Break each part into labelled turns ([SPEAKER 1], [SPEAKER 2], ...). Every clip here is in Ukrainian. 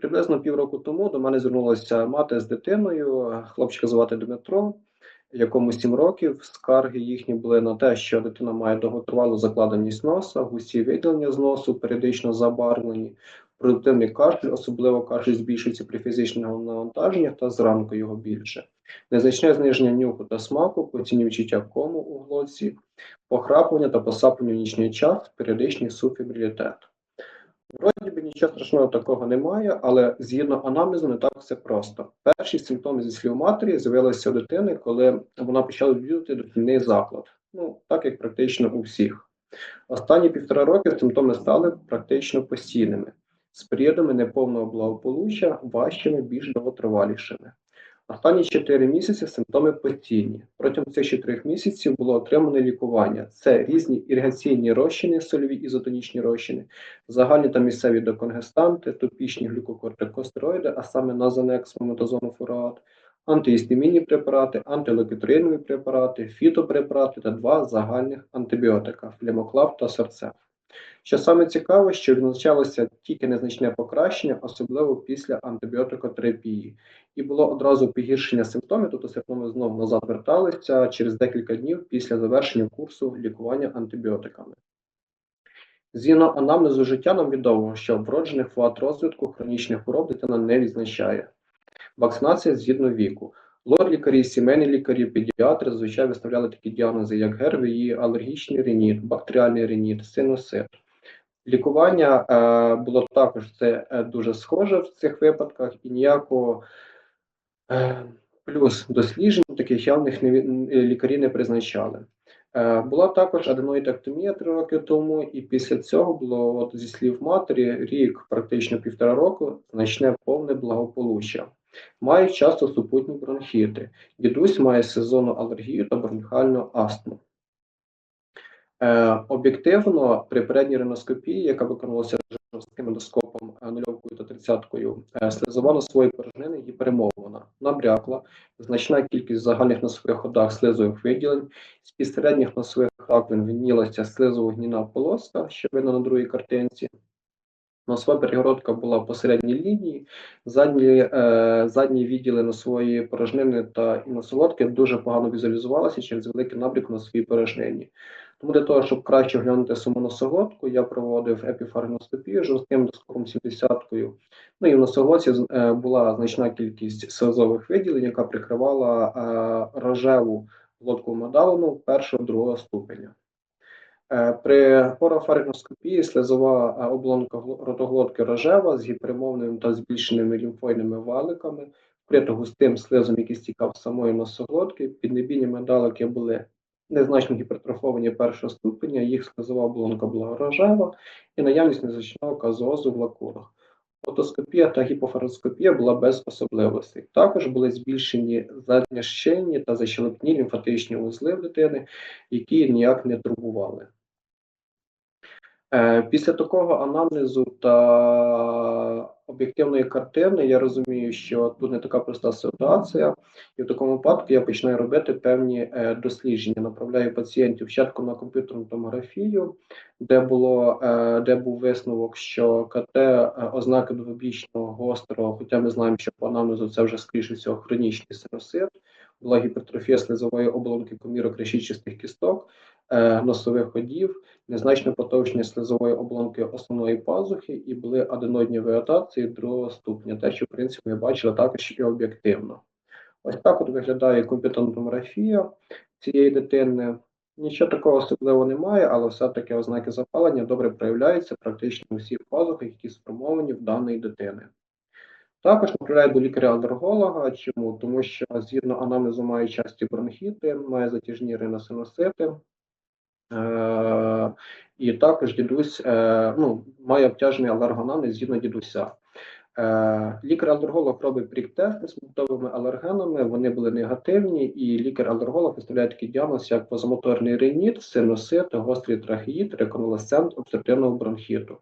[SPEAKER 1] Приблизно півроку тому до мене звернулася мати з дитиною. Хлопчика звати Дмитро, якому 7 років. Скарги їхні були на те, що дитина має довготривалу закладеність носа, густі виділення з носу, періодично забарвлені, продуктивний кашель, особливо кашель збільшується при фізичному навантаженні та зранку його більше. Незначне зниження нюху та смаку, постійні відчуття кому у глотці, похраплення та посаплення в нічний час, періодичний субфібрилітет. Вроді би нічого страшного такого немає, але згідно анамнезу не так все просто. Перші симптоми зі слів матері з'явилися у дитини, коли вона почала відвідувати дошкільний заклад. Ну, так як практично у всіх. Останні півтора роки симптоми стали практично постійними, з періодами неповного благополуччя, важчими, більш довготривалішими. Останні 4 місяці симптоми постійні. Протягом цих 4 місяців було отримане лікування. Це різні іригаційні розчини, сольові ізотонічні розчини, загальні та місцеві деконгестанти, топічні глюкокортикостероїди, а саме назанекс, мометазону фурат, антиістемінні препарати, антилокітроїнові препарати, фітопрепарати та два загальних антибіотика флемоклав та серцев. Що саме цікаве, що відзначалося тільки незначне покращення, особливо після антибіотикотерапії, і було одразу погіршення симптомів, тобто симптоми знову назад верталися через декілька днів після завершення курсу лікування антибіотиками. Згідно анамнезу життя нам відомо, що вроджених вад розвитку хронічних хвороб дитина не відзначає. Вакцинація згідно віку. Лор-лікарі, сімейні лікарі, педіатри зазвичай виставляли такі діагнози, як ГРВІ, алергічний реніт, бактеріальний реніт, синусит. Лікування е, було також це е, дуже схоже в цих випадках, і ніякого е, плюс досліджень таких явних не, е, лікарі не призначали. Е, була також аденоїдектомія три роки тому, і після цього було, от, зі слів матері, рік, практично півтора року, значне повне благополуччя. Мають часто супутні бронхіти. Дідусь має сезонну алергію та бронхіальну астму. Е, об'єктивно, при передній риноскопії, яка виконувалася жорстким ендоскопом е, нульовкою та тридцяткою, е, слизова носової порожнини гіперемовлена, набрякла, значна кількість загальних носових ходах слизових виділень, з середніх носових раковин винілася слизово-гніна полоска, що видно на другій картинці. Носова перегородка була по середній лінії, задні, е, задні відділи носової порожнини та носолодки дуже погано візуалізувалися через великий набрік на своїй порожнині. Тому для того, щоб краще оглянути саму носоглотку, я проводив епіфаргоноскопію жорстким доскопом 70-кою. Ну і в носоглотці е, була значна кількість слизових виділень, яка прикривала е, рожеву глотку медалину першого другого ступеня. Е, При порофаргоскопії слизова е, оболонка ротоглотки рожева з гіпермовними та збільшеними лімфоїдними валиками, вкрита густим слизом, який стікав з самої носоглотки. Піднебійні медалики були незначно гіпертрофовані першого ступеня, їх слизова оболонка була рожева і наявність незначного казозу в лакурах. Отоскопія та гіпофароскопія була без особливостей. Також були збільшені задньощинні та защелепні лімфатичні вузли в дитини, які ніяк не турбували. Е, Після такого анамнезу та об'єктивної картини я розумію, що тут не така проста ситуація, і в такому випадку я починаю робити певні е, дослідження. Направляю пацієнтів спочатку на комп'ютерну томографію, де було е, де був висновок, що КТ ознаки довгобічного гострого, хоча ми знаємо, що по анамнезу це вже скоріше всього хронічний синусит, була гіпертрофія слизової оболонки комірок решітчастих кісток, носових ходів незначне потовщення слизової оболонки основної пазухи і були аденоїдні вегетації другого ступеня, те, що в принципі ми бачили також і об'єктивно. Ось так от виглядає комп'ютантомографія цієї дитини. Нічого такого особливого немає, але все-таки ознаки запалення добре проявляються практично у всіх пазухах, які сформовані в даної дитини. Також направляю до лікаря-алерголога. Чому? Тому що згідно анамнезу має часті бронхіти, має затяжні риносинусити, Е, і також дідусь е, ну, має обтяжений алергонамнез згідно дідуся. Е, Лікар-алерголог робить прік-тести з мутовими алергенами, вони були негативні, і лікар-алерголог виставляє такий діагноз, як позамоторний реніт, синусит, гострий трахеїд, реконвалесцент обструктивного бронхіту.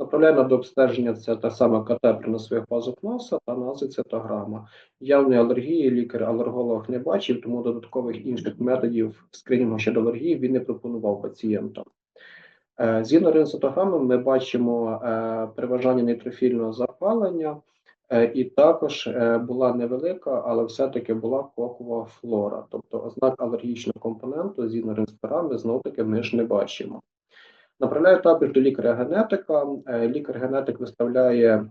[SPEAKER 1] Направляє на дообстеження це та сама КТ при носових пазух носа та назицитограма. Явної алергії лікар-алерголог не бачив, тому додаткових інших методів скринінгу щодо алергії він не пропонував пацієнтам. Е, Згідно рентгенцитограми ми бачимо е, переважання нейтрофільного запалення, Е, І також була невелика, але все-таки була кокова флора. Тобто ознак алергічного компоненту згідно реєстрами знов таки ми ж не бачимо. Направляю також до лікаря-генетика. Е, Лікар-генетик виставляє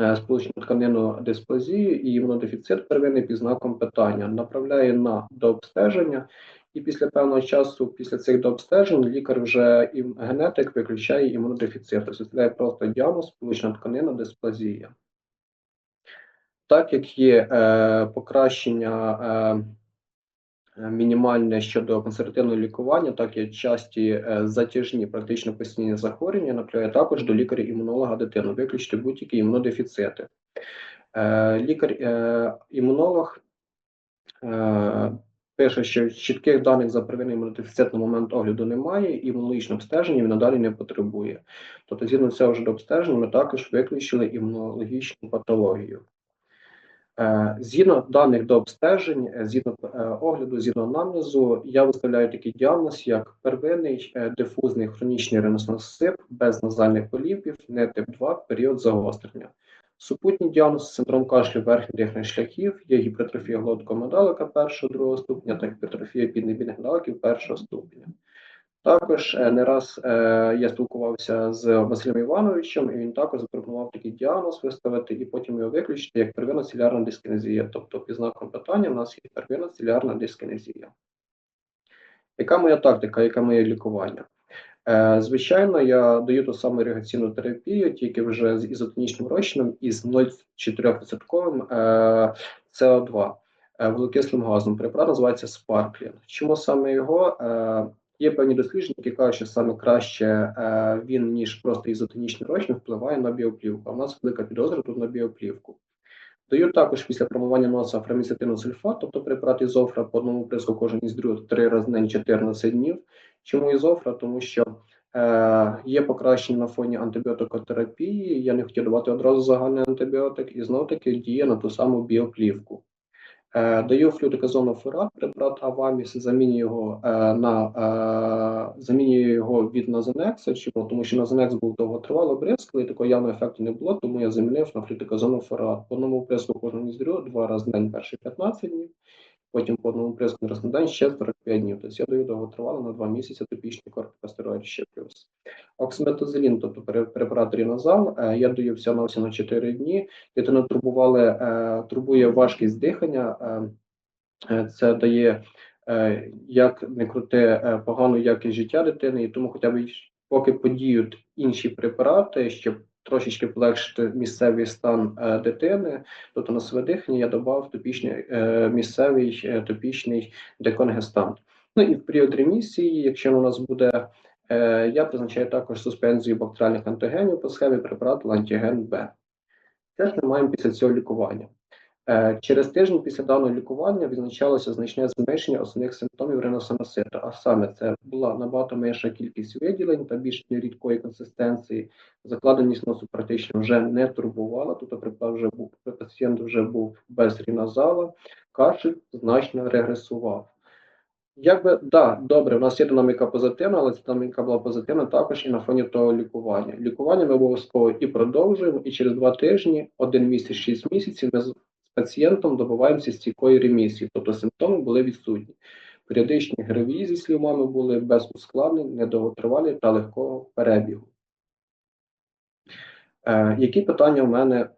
[SPEAKER 1] е, сполучну тканину дисплазію і імунодефіцит первинний під знаком питання. Направляє на дообстеження, і після певного часу, після цих дообстежень, лікар вже і генетик виключає імунодефіцит. Тобто просто діагноз сполучна тканина дисплазія. Так як є е, покращення е, мінімальне щодо консервативного лікування, так і часті е, затяжні, практично постійні захворювання, направляє також до лікаря-імунолога дитину, виключити будь-які імунодефіцити. Е, Лікар-імунолог е, пише, що чітких даних за первинний імунодефіцит на момент огляду немає, і імунологічне обстеження він надалі не потребує. Тобто, згідно цього ж до обстеження, ми також виключили імунологічну патологію. Е, Згідно даних до обстежень, е, згідно е, огляду, згідно анамнезу, я виставляю такий діагноз, як первинний дифузний хронічний риносиносип без назальних поліпів, не тип 2, період загострення. Супутній діагноз синдром кашлю верхніх дихальних шляхів, є гіпертрофія глоткомедалика першого другого ступеня та гіпертрофія піднебільних далеків першого ступеня. Також е, не раз е, я спілкувався з Василем Івановичем, і він також запропонував такий діагноз виставити і потім його виключити як первинна цілярна дискінезія. Тобто, під знаком питання в нас є первинна цілярна дискінезія. Яка моя тактика, яке моє лікування? Е, звичайно, я даю ту саму іригаційну терапію, тільки вже з ізотонічним розчином із 0,4% е, СО2 е, вуглекислим газом. Препарат називається Sparkling. Чому саме його? Є певні дослідження, які кажуть, що саме краще е, він, ніж просто ізотонічний розчин, впливає на біоплівку. А в нас велика підозра тут на біоплівку. Даю також після промивання носа фраміцетину сульфат, тобто препарат ізофра по одному приску кожен із других 3 рази день 14 днів. Чому ізофра? Тому що е, є покращення на фоні антибіотикотерапії. Я не хотів давати одразу загальний антибіотик, і знов таки діє на ту саму біоплівку. Е, Даю флюдоказонофурат, препарат Аваміс, замінюю його е, на е, замінюю його від Назанекса. Чому? Тому що Назанекс був довготривало бризкли, і такого явного ефекту не було, тому я замінив на флюдоказонофурат. По одному бризку кожного із два рази на день перші 15 днів, потім по одному приску раз на день ще 45 днів. Тобто я даю довготривало на 2 місяці топічний кортикостероїд ще плюс. Оксиметозелін, тобто препарат Рінозал, е, я даю всього на на 4 дні. Дитину турбували, е, турбує важкість дихання. е, Це дає, як не крути, погану якість життя дитини, і тому хоча б поки подіють інші препарати, щоб трошечки полегшити місцевий стан е, дитини, тобто на своє дихання я додав топічний е, місцевий е, топічний деконгестант. Ну і в період ремісії, якщо у нас буде, я призначаю також суспензію бактеріальних антигенів по схемі препарату антиген Б. Це ж ми маємо після цього лікування. Е, Через тиждень після даного лікування відзначалося значне зменшення основних симптомів риносиносита, а саме це була набагато менша кількість виділень та більш рідкої консистенції. Закладеність носу практично вже не турбувала, тобто препарат вже був пацієнт вже був без рінозала, кашель значно регресував. Якби да, добре, у нас є динаміка позитивна, але ця динаміка була позитивна також і на фоні того лікування. Лікування ми обов'язково і продовжуємо, і через два тижні, один місяць, шість місяців, ми пацієнтом добиваємося стійкої ремісії, тобто симптоми були відсутні. Періодичні гравії зі слівами були без ускладнень, недовготривалі та легкого перебігу. Е, які питання у мене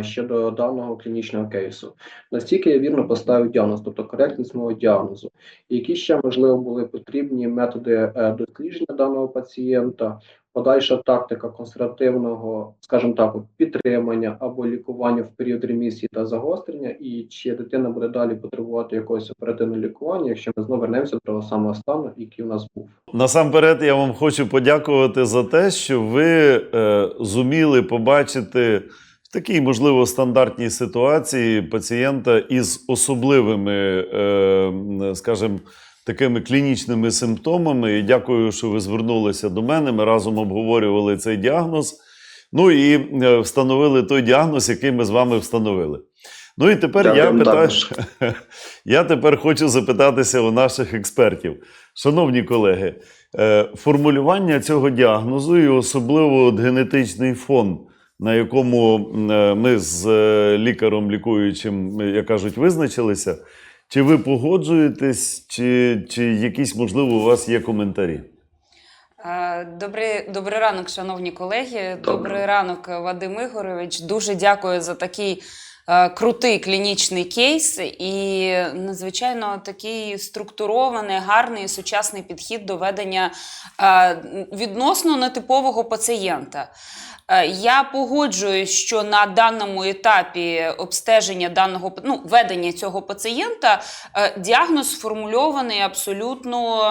[SPEAKER 1] щодо даного клінічного кейсу? Настільки я вірно поставив діагноз, тобто коректність мого діагнозу, які ще можливо були потрібні методи е, дослідження даного пацієнта, подальша тактика консервативного, скажімо так, підтримання або лікування в період ремісії та загострення, і чи дитина буде далі потребувати якогось оперативного лікування, якщо ми знову вернемося до того самого стану, який у нас був.
[SPEAKER 2] Насамперед, я вам хочу подякувати за те, що ви е, зуміли побачити в такій, можливо, стандартній ситуації пацієнта із особливими, е, скажімо, такими клінічними симптомами. І дякую, що ви звернулися до мене. Ми разом обговорювали цей діагноз. Ну і е, встановили той діагноз, який ми з вами встановили. Ну і тепер я
[SPEAKER 1] Дякуємо
[SPEAKER 2] питаю, я тепер хочу запитатися у наших експертів. Шановні колеги, е, формулювання цього діагнозу і особливо от генетичний фон на якому е, ми з лікаром лікуючим, е, як кажуть, визначилися. Чи ви погоджуєтесь, чи, чи якісь, можливо, у вас є коментарі?
[SPEAKER 3] Е, Добрий, добрий ранок, шановні колеги.
[SPEAKER 1] Добрий.
[SPEAKER 3] Добрий ранок, Вадим Ігорович. Дуже дякую за такий е, крутий клінічний кейс і надзвичайно такий структурований, гарний сучасний підхід до ведення е, відносно нетипового пацієнта. Е, Я погоджуюсь, що на даному етапі обстеження даного ну, ведення цього пацієнта е, діагноз сформульований абсолютно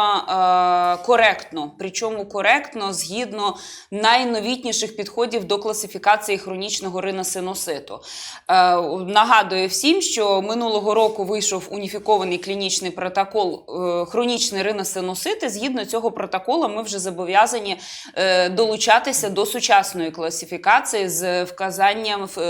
[SPEAKER 3] е, коректно. Причому коректно згідно найновітніших підходів до класифікації хронічного риносиноситу. Е, нагадую всім, що минулого року вийшов уніфікований клінічний протокол е, хронічний риносиносити. Згідно цього протоколу, ми вже зобов'язані е, долучатися до сучасної класифікації з вказанням е,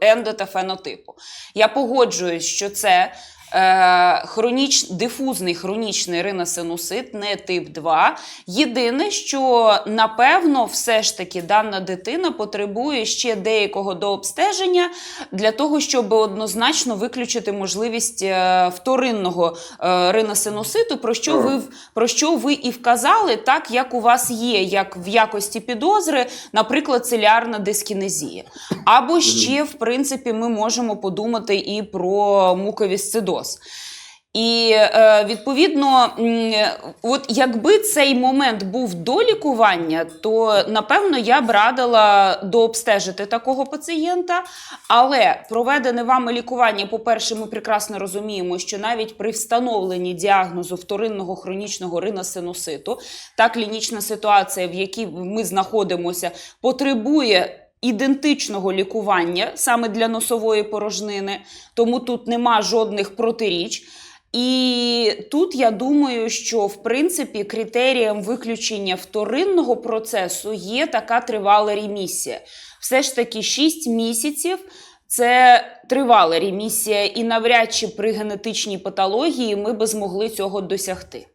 [SPEAKER 3] ендо та фенотипу. Я погоджуюсь, що це. Е, хроніч, дифузний хронічний риносинусит, не тип 2. Єдине, що напевно, все ж таки дана дитина потребує ще деякого дообстеження для того, щоб однозначно виключити можливість е, вторинного е, риносинуситу, про що ви про що ви і вказали, так як у вас є, як в якості підозри, наприклад, целіарна дискінезія. Або ще, в принципі, ми можемо подумати і про муковісцидоз. І е, відповідно, от якби цей момент був до лікування, то напевно я б радила дообстежити такого пацієнта. Але проведене вами лікування, по-перше, ми прекрасно розуміємо, що навіть при встановленні діагнозу вторинного хронічного риносинуситу, та клінічна ситуація, в якій ми знаходимося, потребує. Ідентичного лікування саме для носової порожнини, тому тут нема жодних протиріч. І тут я думаю, що в принципі критерієм виключення вторинного процесу є така тривала ремісія. Все ж таки 6 місяців. Це тривала ремісія, і навряд чи при генетичній патології ми би змогли цього досягти.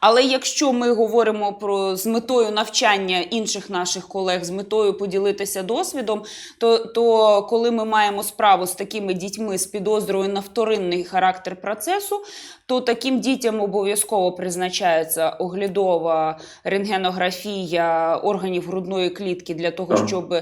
[SPEAKER 3] Але якщо ми говоримо про з метою навчання інших наших колег, з метою поділитися досвідом, то, то коли ми маємо справу з такими дітьми з підозрою на вторинний характер процесу, то таким дітям обов'язково призначається оглядова рентгенографія органів грудної клітки для того, щоб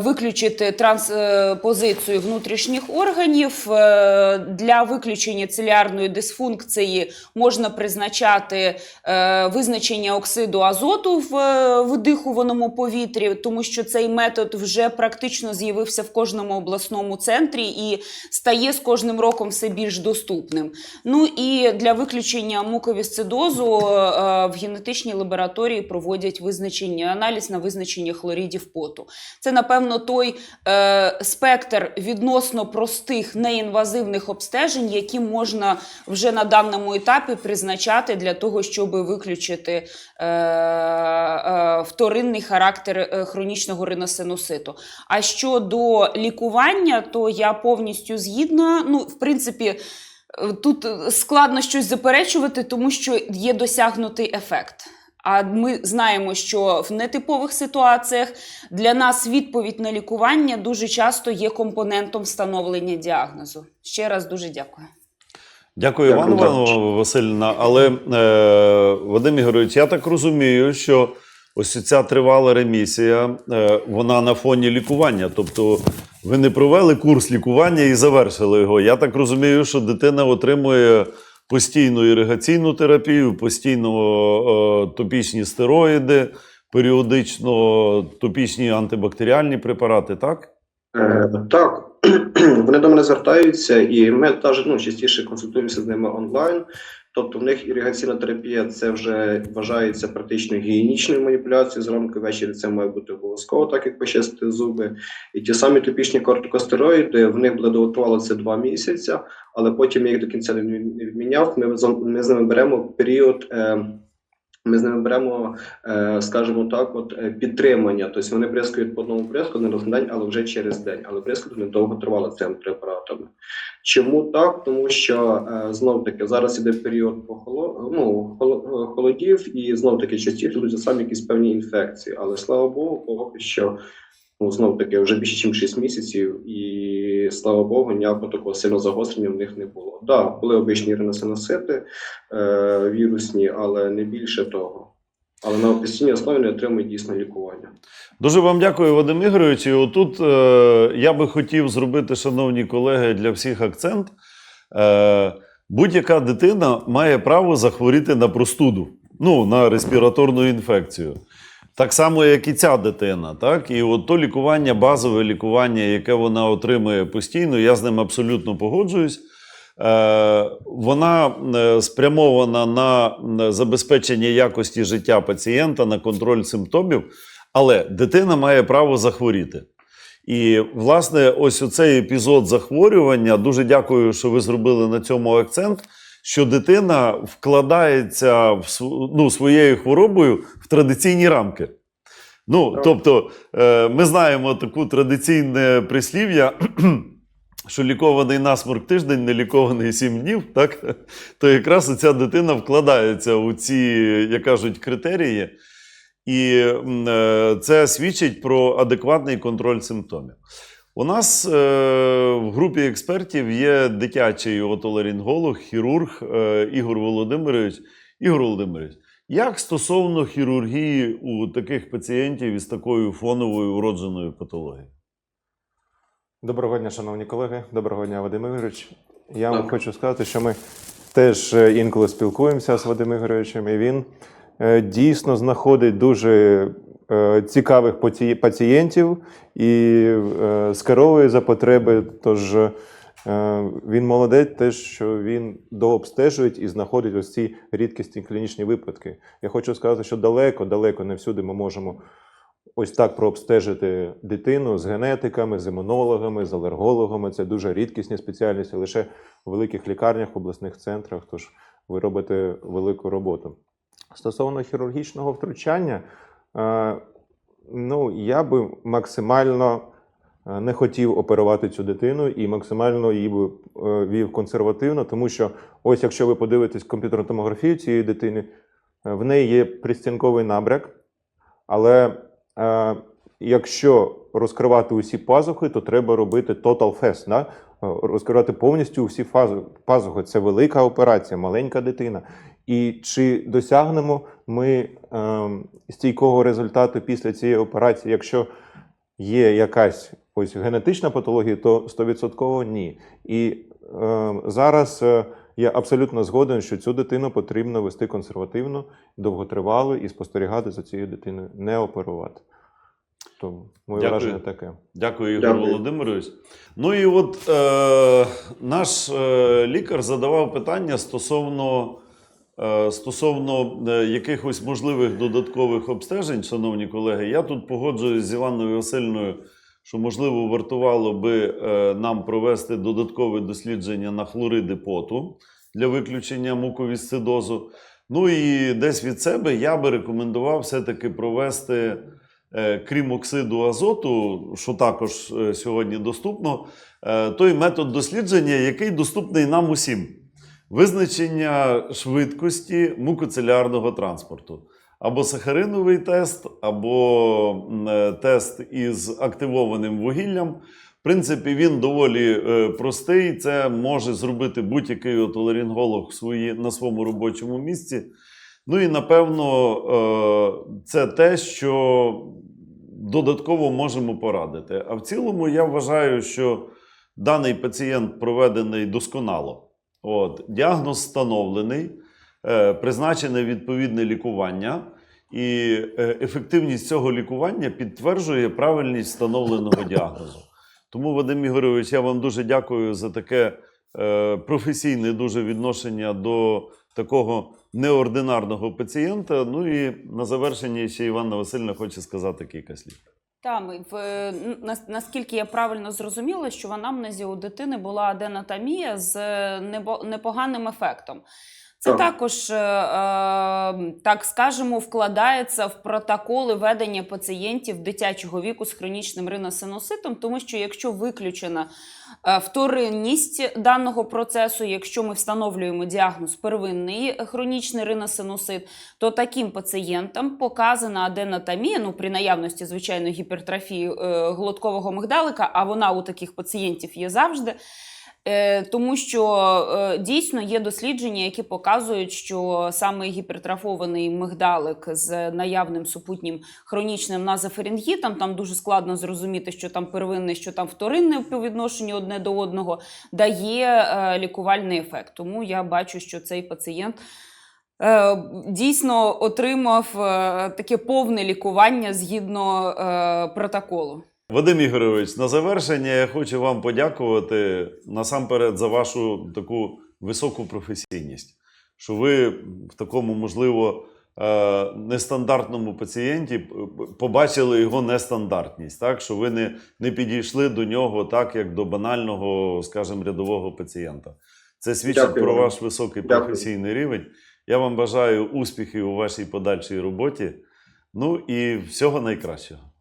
[SPEAKER 3] виключити транспозицію внутрішніх органів. Е, Для виключення целіарної дисфункції можна призначати е, визначення оксиду азоту в е, видихуваному повітрі, тому що цей метод вже практично з'явився в кожному обласному центрі і стає з кожним роком все більш доступним. Ну і для виключення муковісцидозу е, в генетичній лабораторії проводять визначення аналіз на визначення хлоридів поту. Це, напевно, той е, спектр відносно простих неінвазивних обстежень, які можна вже на даному етапі призначати для того, щоб виключити е, е, вторинний характер е, хронічного риносинуситу. А щодо лікування, то я повністю згідна. Ну, в принципі. е, Тут складно щось заперечувати, тому що є досягнутий ефект. А ми знаємо, що в нетипових ситуаціях для нас відповідь на лікування дуже часто є компонентом встановлення діагнозу. Ще раз дуже дякую.
[SPEAKER 2] Дякую,
[SPEAKER 1] Дякую,
[SPEAKER 2] Іван. Івановна Васильівна. Але е, Вадим Ігорович, я так розумію, що ось ця тривала ремісія, е, вона на фоні лікування. Тобто ви не провели курс лікування і завершили його. Я так розумію, що дитина отримує постійну іригаційну терапію, постійно е, топічні стероїди, періодично топічні антибактеріальні препарати, так?
[SPEAKER 1] Е, так, вони до мене звертаються, і ми теж ну, частіше консультуємося з ними онлайн. Тобто в них іригаційна терапія це вже вважається практично гігієнічною маніпуляцією. Зранку ввечері це має бути обов'язково, так як почистити зуби. І ті самі топічні кортикостероїди, в них це два місяці, але потім я їх до кінця не відміняв. Ми, ми з ними беремо період. Е, ми з ними беремо, е, скажімо так, от е, підтримання. Тобто вони бризкають по одному бризку не раз на день, але вже через день. Але бризкають не довго тривало цими препаратами. Чому так? Тому що е, знов таки зараз іде період похоло... ну, холодів, і знов таки частіше йдуть самі якісь певні інфекції. Але слава Богу, поки що Ну, знову таки, вже більше, ніж 6 місяців, і слава Богу, ніякого такого сильного загострення в них не було. Так, да, були обичні риносиносити е, вірусні, але не більше того. Але на постійній основі не отримують дійсно лікування.
[SPEAKER 2] Дуже вам дякую, Вадим Ігорович. І отут е, я би хотів зробити, шановні колеги, для всіх акцент. Е, будь-яка дитина має право захворіти на простуду, ну, на респіраторну інфекцію. Так само, як і ця дитина. Так? І от то лікування, базове лікування, яке вона отримує постійно, я з ним абсолютно погоджуюсь. Е, вона е, спрямована на забезпечення якості життя пацієнта, на контроль симптомів, але дитина має право захворіти. І, власне, ось оцей епізод захворювання. Дуже дякую, що ви зробили на цьому акцент. Що дитина вкладається в ну, своєю хворобою в традиційні рамки. Ну, тобто, е, ми знаємо таку традиційне прислів'я, що лікований насморк тиждень, не лікований сім днів, так? то якраз ця дитина вкладається у ці, як кажуть, критерії. І е, це свідчить про адекватний контроль симптомів. У нас е, в групі експертів є дитячий отоларинголог, хірург е, Ігор Володимирович. Ігор Володимирович, як стосовно хірургії у таких пацієнтів із такою фоновою уродженою патологією?
[SPEAKER 4] Доброго дня, шановні колеги. Доброго дня, Вадим Ігорович. Я вам хочу сказати, що ми теж е, інколи спілкуємося з Вадимом Ігоровичем, і він дійсно знаходить дуже е, цікавих пацієнтів і е, скеровує за потреби. Тож е, він молодець, теж що він дообстежує і знаходить ось ці рідкісні клінічні випадки. Я хочу сказати, що далеко, далеко не всюди ми можемо ось так прообстежити дитину з генетиками, з імунологами, з алергологами. Це дуже рідкісні спеціальності, лише в великих лікарнях, в обласних центрах. Тож ви робите велику роботу. Стосовно хірургічного втручання, е, ну я би максимально е, не хотів оперувати цю дитину і максимально її би е, вів консервативно, тому що ось якщо ви подивитесь комп'ютерну томографію цієї дитини, в неї є пристінковий набряк, але е, якщо розкривати усі пазухи, то треба робити total fest, да? Розкривати повністю усі пазухи. Це велика операція, маленька дитина. І чи досягнемо ми е, стійкого результату після цієї операції, якщо є якась ось генетична патологія, то 100% ні. І е, зараз е, я абсолютно згоден, що цю дитину потрібно вести консервативно, довготривало і спостерігати за цією дитиною, не оперувати. Тому моє
[SPEAKER 2] Дякую.
[SPEAKER 4] враження таке.
[SPEAKER 2] Дякую, Ігор
[SPEAKER 1] Дякую.
[SPEAKER 2] Володимирович. Ну і от е, наш е, лікар задавав питання стосовно, стосовно е, якихось можливих додаткових обстежень, шановні колеги. Я тут погоджуюсь з Іванною Васильною, що можливо вартувало би е, нам провести додаткове дослідження на хлориди поту для виключення муковісцидозу. Ну і десь від себе я би рекомендував все-таки провести. Е, крім оксиду азоту, що також е, сьогодні доступно, е, той метод дослідження, який доступний нам усім. Визначення швидкості мукоцелярного транспорту. Або сахариновий тест, або е, тест із активованим вугіллям. В принципі, він доволі е, простий. Це може зробити будь-який свої, на своєму робочому місці. Ну і напевно, е, це те, що додатково можемо порадити. А в цілому я вважаю, що даний пацієнт проведений досконало. От, діагноз встановлений, е, призначене відповідне лікування, і е, ефективність цього лікування підтверджує правильність встановленого діагнозу. Тому, Вадим Ігорович, я вам дуже дякую за таке е, професійне дуже відношення до такого неординарного пацієнта. Ну і на завершення ще Іванна Васильівна хоче сказати кілька слів.
[SPEAKER 3] Там в нас- наскільки я правильно зрозуміла, що в анамнезі у дитини була аденотомія з е, непоганим ефектом. Це
[SPEAKER 1] Так.
[SPEAKER 3] також, е, е, так скажемо, вкладається в протоколи ведення пацієнтів дитячого віку з хронічним риносинуситом, тому що якщо виключена е, вторинність даного процесу, якщо ми встановлюємо діагноз первинний хронічний риносинусит, то таким пацієнтам показана аденотомія, ну при наявності звичайно гіпертрофії е, глоткового мигдалика, а вона у таких пацієнтів є завжди. Е, Тому що е, дійсно є дослідження, які показують, що саме гіпертрофований мигдалик з наявним супутнім хронічним назофарингітом, там дуже складно зрозуміти, що там первинне, що там вторинне по відношенню одне до одного, дає е, лікувальний ефект. Тому я бачу, що цей пацієнт. Дійсно отримав таке повне лікування згідно протоколу.
[SPEAKER 2] Вадим Ігорович, на завершення я хочу вам подякувати насамперед за вашу таку високу професійність, що ви в такому, можливо, е, нестандартному пацієнті побачили його нестандартність, так? що ви не, не підійшли до нього так, як до банального, скажімо, рядового пацієнта. Це свідчить
[SPEAKER 1] Дякую
[SPEAKER 2] про ваш високий
[SPEAKER 1] Дякую.
[SPEAKER 2] професійний рівень. Я вам бажаю успіхів у вашій подальшій роботі. Ну і всього найкращого.